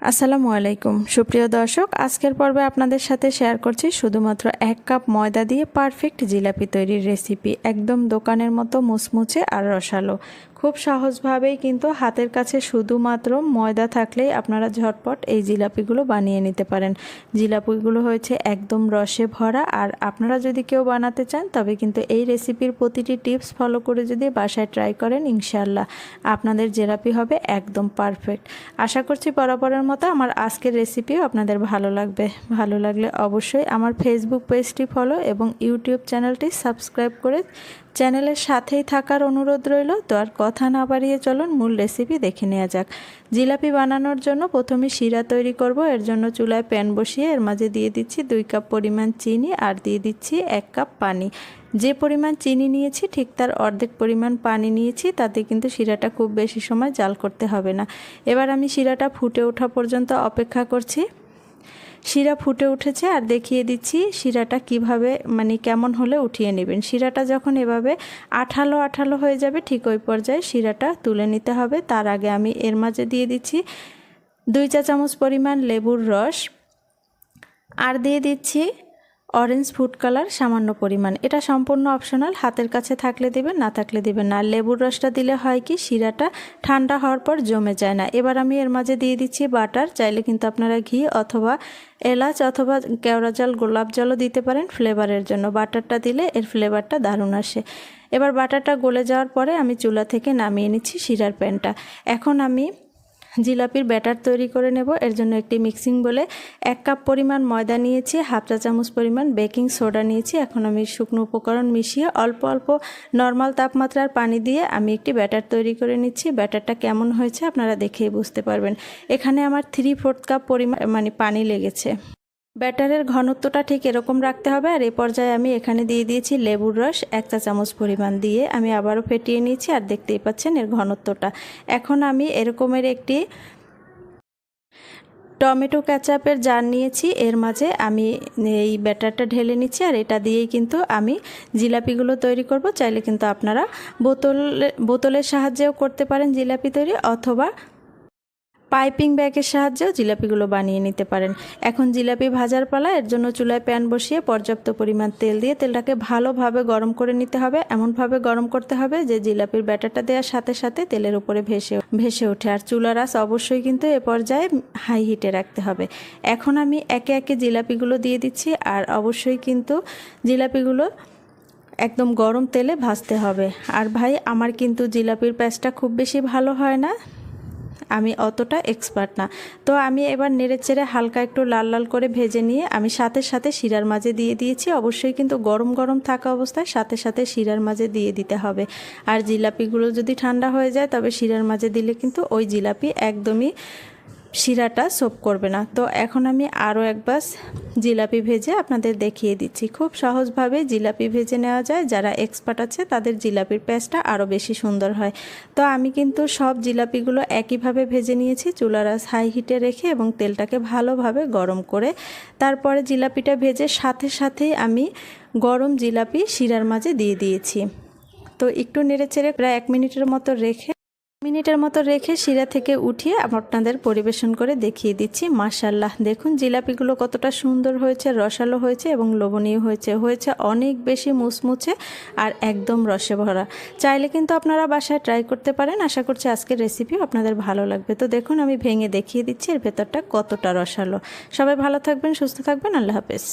আসসালামু আলাইকুম। সুপ্রিয় দর্শক, আজকের পর্বে আপনাদের সাথে শেয়ার করছি শুধুমাত্র এক কাপ ময়দা দিয়ে পারফেক্ট জিলাপি তৈরির রেসিপি একদম দোকানের মতো মুচমুচে আর রসালো। খুব সহজভাবেই কিন্তু হাতের কাছে শুধুমাত্র ময়দা থাকলেই আপনারা ঝটপট এই জিলাপিগুলো বানিয়ে নিতে পারেন। জিলাপিগুলো হয়েছে একদম রসে ভরা আর আপনারা যদি কেউ বানাতে চান, তবে কিন্তু এই রেসিপির প্রতিটি টিপস ফলো করে যদি বাসায় ট্রাই করেন ইনশাল্লাহ আপনাদের জিলাপি হবে একদম পারফেক্ট। আশা করছি বরাবরের মতো আমার আজকের রেসিপিও আপনাদের ভালো লাগবে। ভালো লাগলে অবশ্যই আমার ফেসবুক পেজটি ফলো এবং ইউটিউব চ্যানেলটি সাবস্ক্রাইব করে চ্যানেলের সাথেই থাকার অনুরোধ রইল। তো আর কথা না বাড়িয়ে চলুন মূল রেসিপি দেখে নেওয়া যাক। জিলাপি বানানোর জন্য প্রথমে শিরা তৈরি করব। এর জন্য চুলায় প্যান বসিয়ে এর মাঝে দিয়ে দিচ্ছি দুই কাপ পরিমাণ চিনি আর দিয়ে দিচ্ছি এক কাপ পানি। যে পরিমাণ চিনি নিয়েছি, ঠিক তার অর্ধেক পরিমাণ পানি নিয়েছি, তাতে কিন্তু শিরাটা খুব বেশি সময় জাল করতে হবে না। এবার আমি শিরাটা ফুটে ওঠা পর্যন্ত অপেক্ষা করছি। শিরা ফুটে উঠেছে আর দেখিয়ে দিচ্ছি শিরাটা কীভাবে মানে কেমন হলে উঠিয়ে নেবেন। শিরাটা যখন এভাবে আঠালো আঠালো হয়ে যাবে, ঠিক ওই পর্যায়ে শিরাটা তুলে নিতে হবে। তার আগে আমি এর মাঝে দিয়ে দিচ্ছি দুই চা চামচ পরিমাণ লেবুর রস। আর দিয়ে দিচ্ছি অরেঞ্জ ফুড কালার, সামান্য পরিমাণ। এটা সম্পূর্ণ অপশনাল, হাতের কাছে থাকলে দিবেন, না থাকলে দিবেন না। লেবুর রসটা দিলে হয় কি, শিরাটা ঠান্ডা হওয়ার পর জমে যায় না। এবার আমি এর মাঝে দিয়ে দিচ্ছি বাটার। চাইলে কিন্তু আপনারা ঘি অথবা এলাচ অথবা কেওড়া জল, গোলাপ জলও দিতে পারেন ফ্লেভারের জন্য। বাটারটা দিলে এর ফ্লেভারটা দারুণ আসে। এবার বাটারটা গলে যাওয়ার পরে আমি চুলা থেকে নামিয়ে নিচ্ছি শিরার প্যানটা। এখন আমি জিলাপির ব্যাটার তৈরি করে নেব। এর জন্য একটি মিক্সিং বলে এক কাপ পরিমাণ ময়দা নিয়েছি, হাফ চা চামচ পরিমাণ বেকিং সোডা নিয়েছি। এখন আমি শুকনো উপকরণ মিশিয়ে অল্প অল্প নর্মাল তাপমাত্রার পানি দিয়ে আমি একটি ব্যাটার তৈরি করে নিচ্ছি। ব্যাটারটা কেমন হয়েছে আপনারা দেখেই বুঝতে পারবেন। এখানে আমার থ্রি ফোর্থ কাপ পরিমাণ মানে পানি লেগেছে। ব্যাটারের ঘনত্বটা ঠিক এরকম রাখতে হবে, আর এই পর্যায়ে আমি এখানে দিয়ে দিয়েছি লেবুর রস, এক চা চামচ পরিমাণ দিয়ে। আমি আবারও ফেটিয়ে নিয়েছি, আর দেখতেই পাচ্ছেন এর ঘনত্বটা। এখন আমি এরকমের একটি টমেটো ক্যাচাপের জার নিয়েছি, এর মাঝে আমি এই ব্যাটারটা ঢেলে নিচ্ছি, আর এটা দিয়েই কিন্তু আমি জিলাপিগুলো তৈরি করব। চাইলে কিন্তু আপনারা বোতল, বোতলের সাহায্যেও করতে পারেন জিলাপি তৈরি, অথবা পাইপিং ব্যাগের সাহায্যেও জিলাপিগুলো বানিয়ে নিতে পারেন। এখন জিলাপি ভাজার পালা, এর জন্য চুলায় প্যান বসিয়ে পর্যাপ্ত পরিমাণ তেল দিয়ে তেলটাকে ভালোভাবে গরম করে নিতে হবে। এমনভাবে গরম করতে হবে যে জিলাপির ব্যাটারটা দেওয়ার সাথে সাথে তেলের উপরে ভেসে ভেসে ওঠে। আর চুলার আস অবশ্যই কিন্তু এ পর্যায়ে হাই হিটে রাখতে হবে। এখন আমি একে একে জিলাপিগুলো দিয়ে দিচ্ছি আর অবশ্যই কিন্তু জিলাপিগুলো একদম গরম তেলে ভাজতে হবে। আর ভাই, আমার কিন্তু জিলাপির প্যাঁচটা খুব বেশি ভালো হয় না। আমি অতটা এক্সপার্ট না। তো আমি এবার নেড়ে চেড়ে হালকা একটু লাল লাল করে ভেজে নিয়ে আমি সাথে সাথে শিরার মাঝে দিয়ে দিয়েছি। অবশ্যই কিন্তু গরম গরম থাকা অবস্থায় সাথে সাথে শিরার মাঝে দিয়ে দিতে হবে। আর জিলাপিগুলো যদি ঠান্ডা হয়ে যায় তবে শিরার মাঝে দিলে কিন্তু ওই জিলাপি একদমই শিরাটা সোপ করবে না। তো এখন আমি আরও একবার জিলাপি ভেজে আপনাদের দেখিয়ে দিচ্ছি। খুব সহজভাবে জিলাপি ভেজে নেওয়া যায়। যারা এক্সপার্ট আছে, তাদের জিলাপির প্যাঁচটা আরও বেশি সুন্দর হয়। তো আমি কিন্তু সব জিলাপিগুলো একইভাবে ভেজে নিয়েছি চুলারাস হাই হিটে রেখে এবং তেলটাকে ভালোভাবে গরম করে। তারপরে জিলাপিটা ভেজে সাথে সাথেই আমি গরম জিলাপি শিরার মাঝে দিয়ে দিয়েছি। তো একটু নেড়ে চেড়ে প্রায় এক মিনিটের মতো রেখে মিনিটের মতো রেখে শিরা থেকে উঠিয়ে আপনাদের পরিবেশন করে দেখিয়ে দিচ্ছি। মাশাল্লাহ দেখুন জিলাপিগুলো কতটা সুন্দর হয়েছে, রসালো হয়েছে এবং লোভনীয় হয়েছে। হয়েছে অনেক বেশি মুচমুচে আর একদম রসে ভরা। চাইলে কিন্তু আপনারা বাসায় ট্রাই করতে পারেন। আশা করছি আজকের রেসিপিও আপনাদের ভালো লাগবে। তো দেখুন আমি ভেঙে দেখিয়ে দিচ্ছি এর ভেতরটা কতটা রসালো। সবাই ভালো থাকবেন, সুস্থ থাকবেন। আল্লাহ হাফেজ।